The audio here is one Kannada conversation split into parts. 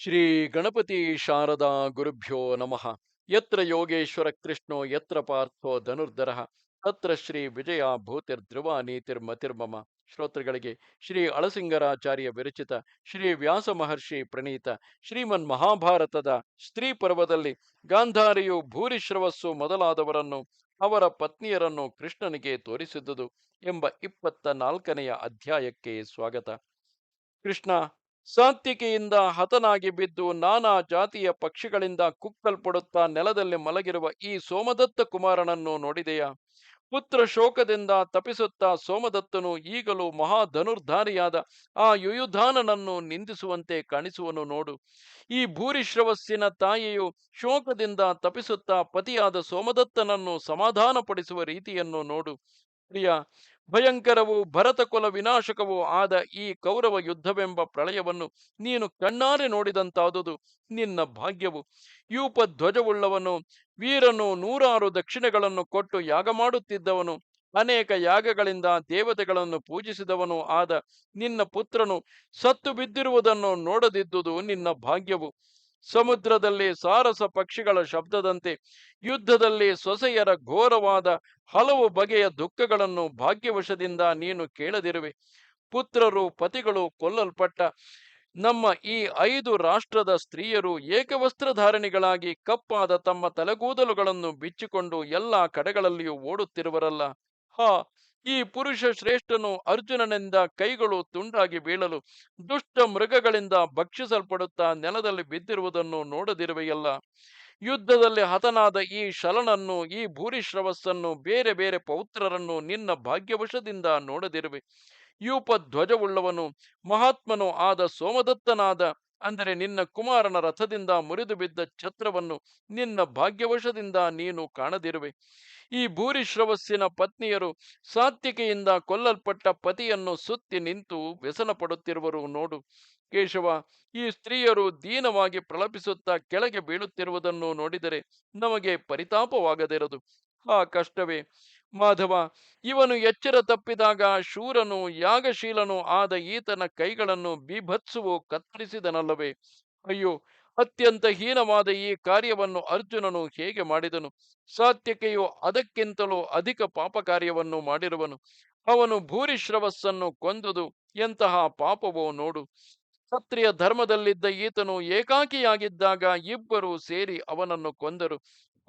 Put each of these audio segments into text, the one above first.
ಶ್ರೀ ಗಣಪತಿ ಶಾರದಾ ಗುರುಭ್ಯೋ ನಮಃ. ಯತ್ರ ಯೋಗೇಶ್ವರ ಕೃಷ್ಣೋ, ಯತ್ರ ಪಾರ್ಥೋ ಧನುರ್ಧರ, ತತ್ರ ಶ್ರೀ ವಿಜಯ ಭೂತಿರ್ಧ್ರುವ ನೀತಿರ್ಮತಿರ್ಮಮ ಶ್ರೋತೃಗಳಿಗೆ ಶ್ರೀ ಅಳಸಿಂಗರಾಚಾರ್ಯ ವಿರಚಿತ, ಶ್ರೀ ವ್ಯಾಸ ಮಹರ್ಷಿ ಪ್ರಣೀತ, ಶ್ರೀಮನ್ ಮಹಾಭಾರತದ ಸ್ತ್ರೀ ಪರ್ವದಲ್ಲಿ ಗಾಂಧಾರಿಯು ಭೂರಿಶ್ರವಸ್ಸು ಮೊದಲಾದವರನ್ನು, ಅವರ ಪತ್ನಿಯರನ್ನು ಕೃಷ್ಣನಿಗೆ ತೋರಿಸಿದ್ದುದು ಎಂಬ ಇಪ್ಪತ್ತ ನಾಲ್ಕನೆಯ ಅಧ್ಯಾಯಕ್ಕೆ ಸ್ವಾಗತ. ಕೃಷ್ಣ ಸಾತ್ವಿಕೆಯಿಂದ ಹತನಾಗಿ ಬಿದ್ದು ನಾನಾ ಜಾತಿಯ ಪಕ್ಷಿಗಳಿಂದ ಕುಕ್ಕಲ್ಪಡುತ್ತಾ ನೆಲದಲ್ಲಿ ಮಲಗಿರುವ ಈ ಸೋಮದತ್ತ ಕುಮಾರನನ್ನು ನೋಡಿದೆಯಾ? ಪುತ್ರ ಶೋಕದಿಂದ ತಪಿಸುತ್ತಾ ಸೋಮದತ್ತನು ಈಗಲೂ ಮಹಾಧನುರ್ಧಾರಿಯಾದ ಆ ಯುಯುಧಾನನನ್ನು ನಿಂದಿಸುವಂತೆ ಕಾಣಿಸುವನು ನೋಡು. ಈ ಭೂರಿಶ್ರವಸ್ಸಿನ ತಾಯಿಯು ಶೋಕದಿಂದ ತಪಿಸುತ್ತಾ ಪತಿಯಾದ ಸೋಮದತ್ತನನ್ನು ಸಮಾಧಾನಪಡಿಸುವ ರೀತಿಯನ್ನು ನೋಡು. ಪ್ರಿಯ ಭಯಂಕರವೂ ಭರತಕುಲ ವಿನಾಶಕವೂ ಆದ ಈ ಕೌರವ ಯುದ್ಧವೆಂಬ ಪ್ರಳಯವನ್ನು ನೀನು ಕಣ್ಣಾರೆ ನೋಡಿದಂತಾದುದು. ನಿನ್ನ ಭಾಗ್ಯವು ಯೂಪ ಧ್ವಜವುಳ್ಳವನು ವೀರನು ನೂರಾರು ದಕ್ಷಿಣೆಗಳನ್ನು ಕೊಟ್ಟು ಯಾಗ ಮಾಡುತ್ತಿದ್ದವನು ಅನೇಕ ಯಾಗಗಳಿಂದ ದೇವತೆಗಳನ್ನು ಪೂಜಿಸಿದವನು ಆದ ನಿನ್ನ ಪುತ್ರನು ಸತ್ತು ಬಿದ್ದಿರುವುದನ್ನು ನೋಡದಿದ್ದುದು ನಿನ್ನ ಭಾಗ್ಯವು. ಸಮುದ್ರದಲ್ಲಿ ಸಾರಸ ಪಕ್ಷಿಗಳ ಶಬ್ದದಂತೆ ಯುದ್ಧದಲ್ಲಿ ಸೊಸೆಯರ ಘೋರವಾದ ಹಲವು ಬಗೆಯ ದುಃಖಗಳನ್ನು ಭಾಗ್ಯವಶದಿಂದ ನೀನು ಕೇಳದಿರುವೆ. ಪುತ್ರರು, ಪತಿಗಳು ಕೊಲ್ಲಲ್ಪಟ್ಟ ನಮ್ಮ ಈ ಐದು ರಾಷ್ಟ್ರದ ಸ್ತ್ರೀಯರು ಏಕವಸ್ತ್ರಧಾರಣಿಗಳಾಗಿ ಕಪ್ಪಾದ ತಮ್ಮ ತಲೆಗೂದಲುಗಳನ್ನು ಬಿಚ್ಚಿಕೊಂಡು ಎಲ್ಲ ಕಡೆಗಳಲ್ಲಿಯೂ ಓಡುತ್ತಿರುವರಲ್ಲ. ಹಾ ಈ ಪುರುಷ ಶ್ರೇಷ್ಠನು ಅರ್ಜುನನಿಂದ ಕೈಗಳು ತುಂಡಾಗಿ ಬೀಳಲು ದುಷ್ಟ ಮೃಗಗಳಿಂದ ಭಕ್ಷಿಸಲ್ಪಡುತ್ತಾ ನೆಲದಲ್ಲಿ ಬಿದ್ದಿರುವುದನ್ನು ನೋಡದಿರುವೆಯಲ್ಲ. ಯುದ್ಧದಲ್ಲಿ ಹತನಾದ ಈ ಶಲನನ್ನು, ಈ ಭೂರಿಶ್ರವಸ್ಸನ್ನು ಬೇರೆ ಬೇರೆ ಪೌತ್ರರನ್ನು ನಿನ್ನ ಭಾಗ್ಯವಶದಿಂದ ನೋಡದಿರುವೆ. ಯೂಪ ಧ್ವಜವುಳ್ಳವನು ಮಹಾತ್ಮನು ಆದ ಸೋಮದತ್ತನಾದ ಅಂದರೆ ನಿನ್ನ ಕುಮಾರನ ರಥದಿಂದ ಮುರಿದು ಬಿದ್ದ ಛತ್ರವನ್ನು ನಿನ್ನ ಭಾಗ್ಯವಶದಿಂದ ನೀನು ಕಾಣದಿರುವೆ. ಈ ಭೂರಿಶ್ರವಸ್ಸಿನ ಪತ್ನಿಯರು ಸಾತ್ವಿಕೆಯಿಂದ ಕೊಲ್ಲಲ್ಪಟ್ಟ ಪತಿಯನ್ನು ಸುತ್ತಿ ನಿಂತು ವ್ಯಸನ ಪಡುತ್ತಿರುವರು ನೋಡು. ಕೇಶವ, ಈ ಸ್ತ್ರೀಯರು ದೀನವಾಗಿ ಪ್ರಲಪಿಸುತ್ತಾ ಕೆಳಗೆ ಬೀಳುತ್ತಿರುವುದನ್ನು ನೋಡಿದರೆ ನಮಗೆ ಪರಿತಾಪವಾಗದಿರದು. ಆ ಕಷ್ಟವೇ. ಮಾಧವ, ಇವನು ಎಚ್ಚರ ತಪ್ಪಿದಾಗ ಶೂರನು ಯಾಗಶೀಲನು ಆದ ಈತನ ಕೈಗಳನ್ನು ಬೀಭತ್ಸುವು ಕತ್ತರಿಸಿದನಲ್ಲವೇ? ಅಯ್ಯೋ, ಅತ್ಯಂತ ಹೀನವಾದ ಈ ಕಾರ್ಯವನ್ನು ಅರ್ಜುನನು ಹೇಗೆ ಮಾಡಿದನು? ಸಾತ್ಯಕೆಯು ಅದಕ್ಕಿಂತಲೂ ಅಧಿಕ ಪಾಪ ಕಾರ್ಯವನ್ನು ಮಾಡಿರುವನು. ಅವನು ಭೂರಿಶ್ರವಸ್ಸನ್ನು ಕೊಂದುದು, ಎಂತಹ ಪಾಪವೋ ನೋಡು. ಕ್ಷತ್ರಿಯ ಧರ್ಮದಲ್ಲಿದ್ದ ಈತನು ಏಕಾಕಿಯಾಗಿದ್ದಾಗ ಇಬ್ಬರು ಸೇರಿ ಅವನನ್ನು ಕೊಂದರು.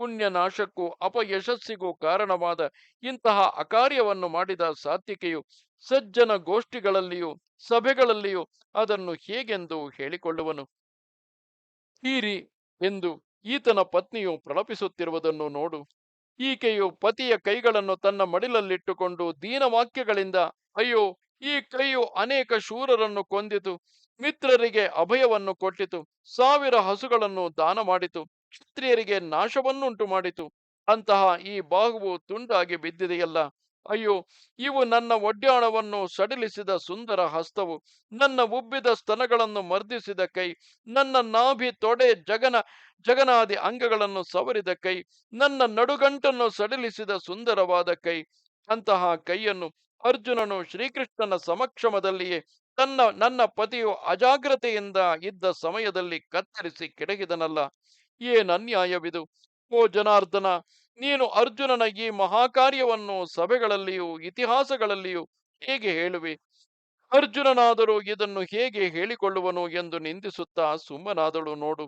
ಪುಣ್ಯ ನಾಶಕ್ಕೂ ಅಪಯಶಸ್ಸಿಗೂ ಕಾರಣವಾದ ಇಂತಹ ಅಕಾರ್ಯವನ್ನು ಮಾಡಿದ ಸಾತ್ವಿಕೆಯು ಸಜ್ಜನ ಗೋಷ್ಠಿಗಳಲ್ಲಿಯೂ ಸಭೆಗಳಲ್ಲಿಯೂ ಅದನ್ನು ಹೇಗೆಂದು ಹೇಳಿಕೊಳ್ಳುವನು? ಹೀರಿ ಎಂದು ಈತನ ಪತ್ನಿಯು ಪ್ರಲಪಿಸುತ್ತಿರುವುದನ್ನು ನೋಡು. ಈಕೆಯು ಪತಿಯ ಕೈಗಳನ್ನು ತನ್ನ ಮಡಿಲಲ್ಲಿಟ್ಟುಕೊಂಡು ದೀನವಾಕ್ಯಗಳಿಂದ, ಅಯ್ಯೋ, ಈ ಕೈಯು ಅನೇಕ ಶೂರರನ್ನು ಕೊಂದಿತು, ಮಿತ್ರರಿಗೆ ಅಭಯವನ್ನು ಕೊಟ್ಟಿತು, ಸಾವಿರ ಹಸುಗಳನ್ನು ದಾನ ಮಾಡಿತು ಕ್ಷತ್ರಿಯರಿಗೆ ನಾಶವನ್ನುಂಟು ಮಾಡಿತು. ಅಂತಹ ಈ ಬಾಹುವು ತುಂಡಾಗಿ ಬಿದ್ದಿದೆಯಲ್ಲ. ಅಯ್ಯೋ, ಇವು ನನ್ನ ಒಡ್ಯಾಣವನ್ನು ಸಡಿಲಿಸಿದ ಸುಂದರ ಹಸ್ತವು, ನನ್ನ ಉಬ್ಬಿದ ಸ್ತನಗಳನ್ನು ಮರ್ದಿಸಿದ ಕೈ, ನನ್ನ ನಾಭಿ ತೊಡೆ ಜಗನ, ಜಗನಾದಿ ಅಂಗಗಳನ್ನು ಸವರಿದ ಕೈ, ನನ್ನ ನಡುಗಂಟನ್ನು ಸಡಿಲಿಸಿದ ಸುಂದರವಾದ ಕೈ. ಅಂತಹ ಕೈಯನ್ನು ಅರ್ಜುನನು ಶ್ರೀಕೃಷ್ಣನ ಸಮಕ್ಷಮದಲ್ಲಿಯೇ ತನ್ನ, ನನ್ನ ಪತಿಯು ಅಜಾಗ್ರತೆಯಿಂದ ಇದ್ದ ಸಮಯದಲ್ಲಿ ಕತ್ತರಿಸಿ ಕೆಡಗಿದನಲ್ಲ. ಏನನ್ಯಾಯವಿದು? ಓ ಜನಾರ್ದನ, ನೀನು ಅರ್ಜುನನ ಈ ಮಹಾಕಾರ್ಯವನ್ನು ಸಭೆಗಳಲ್ಲಿಯೂ, ಇತಿಹಾಸಗಳಲ್ಲಿಯೂ ಹೇಗೆ ಹೇಳುವೆ? ಅರ್ಜುನನಾದರೂ ಇದನ್ನು ಹೇಗೆ ಹೇಳಿಕೊಳ್ಳುವನು ಎಂದು ನಿಂದಿಸುತ್ತಾ ಸುಮ್ಮನಾದಳು ನೋಡು.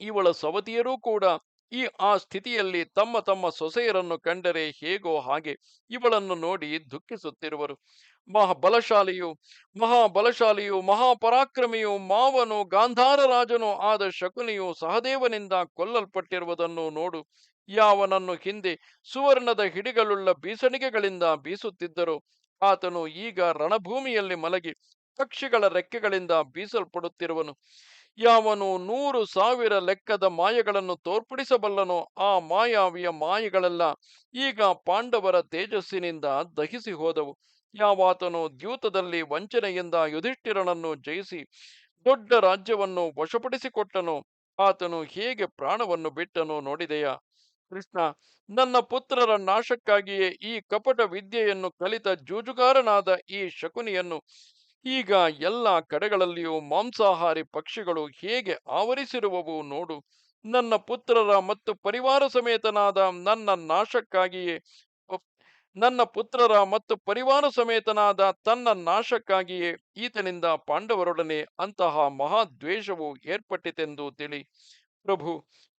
ಇವಳ ಸವತಿಯರೂ ಕೂಡ ಈ ಆ ಸ್ಥಿತಿಯಲ್ಲಿ ತಮ್ಮ ತಮ್ಮ ಸೊಸೆಯರನ್ನು ಕಂಡರೆ ಹೇಗೋ ಹಾಗೆ ಇವಳನ್ನು ನೋಡಿ ದುಃಖಿಸುತ್ತಿರುವರು. ಮಹಾಬಲಶಾಲಿಯು ಮಹಾಬಲಶಾಲಿಯು, ಮಹಾಪರಾಕ್ರಮಿಯು, ಮಾವನು ಗಾಂಧಾರ ರಾಜನು ಆದ ಶಕುನಿಯು ಸಹದೇವನಿಂದ ಕೊಲ್ಲಲ್ಪಟ್ಟಿರುವುದನ್ನು ನೋಡು. ಯಾವನನ್ನು ಹಿಂದೆ ಸುವರ್ಣದ ಹಿಡಿಗಳುಳ್ಳ ಬೀಸಣಿಗೆಗಳಿಂದ ಬೀಸುತ್ತಿದ್ದರು. ಆತನು ಈಗ ರಣಭೂಮಿಯಲ್ಲಿ ಮಲಗಿ ಪಕ್ಷಿಗಳ ರೆಕ್ಕೆಗಳಿಂದ ಬೀಸಲ್ಪಡುತ್ತಿರುವನು. ಯಾವನು ನೂರು ಸಾವಿರ ಲೆಕ್ಕದ ಮಾಯಗಳನ್ನು ತೋರ್ಪಡಿಸಬಲ್ಲನೋ ಆ ಮಾಯಾವಿಯ ಮಾಯೆಗಳೆಲ್ಲ ಈಗ ಪಾಂಡವರ ತೇಜಸ್ಸಿನಿಂದ ದಹಿಸಿ ಹೋದವು. ಯಾವಾತನು ದ್ಯೂತದಲ್ಲಿ ವಂಚನೆಯಿಂದ ಯುಧಿಷ್ಠಿರನನ್ನು ಜಯಿಸಿ ದೊಡ್ಡ ರಾಜ್ಯವನ್ನು ವಶಪಡಿಸಿಕೊಟ್ಟನು, ಆತನು ಹೇಗೆ ಪ್ರಾಣವನ್ನು ಬಿಟ್ಟನು ನೋಡಿದೆಯಾ? ಕೃಷ್ಣ, ನನ್ನ ಪುತ್ರರ ನಾಶಕ್ಕಾಗಿಯೇ ಈ ಕಪಟ ವಿದ್ಯೆಯನ್ನು ಕಲಿತ ಜೂಜುಗಾರನಾದ ಈ ಶಕುನಿಯನ್ನು ಈಗ ಎಲ್ಲ ಕಡೆಗಳಲ್ಲಿಯೂ ಮಾಂಸಾಹಾರಿ ಪಕ್ಷಿಗಳು ಹೇಗೆ ಆವರಿಸಿರುವವು ನೋಡು. ನನ್ನ ಪುತ್ರರ ಮತ್ತು ಪರಿವಾರ ಸಮೇತನಾದ ನನ್ನ ನಾಶಕ್ಕಾಗಿಯೇ ನನ್ನ ಪುತ್ರರ ಮತ್ತು ಪರಿವಾರ ಸಮೇತನಾದ ತನ್ನ ನಾಶಕ್ಕಾಗಿಯೇ ಈತನಿಂದ ಪಾಂಡವರೊಡನೆ ಅಂತಹ ಮಹಾದ್ವೇಷವು ಏರ್ಪಟ್ಟಿತೆಂದು ತಿಳಿ. ಪ್ರಭು,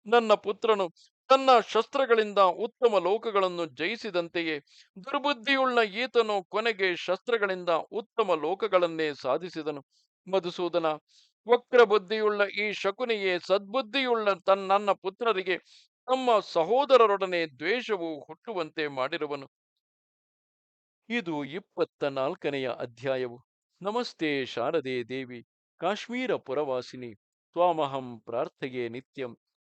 ನನ್ನ ಪುತ್ರನು ತನ್ನ ಶಸ್ತ್ರಗಳಿಂದ ಉತ್ತಮ ಲೋಕಗಳನ್ನು ಜಯಿಸಿದಂತೆಯೇ ದುರ್ಬುದ್ಧಿಯುಳ್ಳ ಈತನು ಕೊನೆಗೆ ಶಸ್ತ್ರಗಳಿಂದ ಉತ್ತಮ ಲೋಕಗಳನ್ನೇ ಸಾಧಿಸಿದನು. ಮಧುಸೂದನ ವಕ್ರ ಬುದ್ಧಿಯುಳ್ಳ ಈ ಶಕುನಿಯೇ ಸದ್ಬುದ್ಧಿಯುಳ್ಳ ತನ್ನ ಪುತ್ರರಿಗೆ ತಮ್ಮ ಸಹೋದರರೊಡನೆ ದ್ವೇಷವು ಹುಟ್ಟುವಂತೆ ಮಾಡಿರುವನು. ಇದು ಇಪ್ಪತ್ತ ನಾಲ್ಕನೆಯ ಅಧ್ಯಾಯವು. ನಮಸ್ತೆ ಶಾರದೆ ದೇವಿ, ಕಾಶ್ಮೀರ ಪುರವಾಸಿನಿ, ತ್ವಾಮಹಂ ಪ್ರಾರ್ಥೆಯೇ ನಿತ್ಯಂ.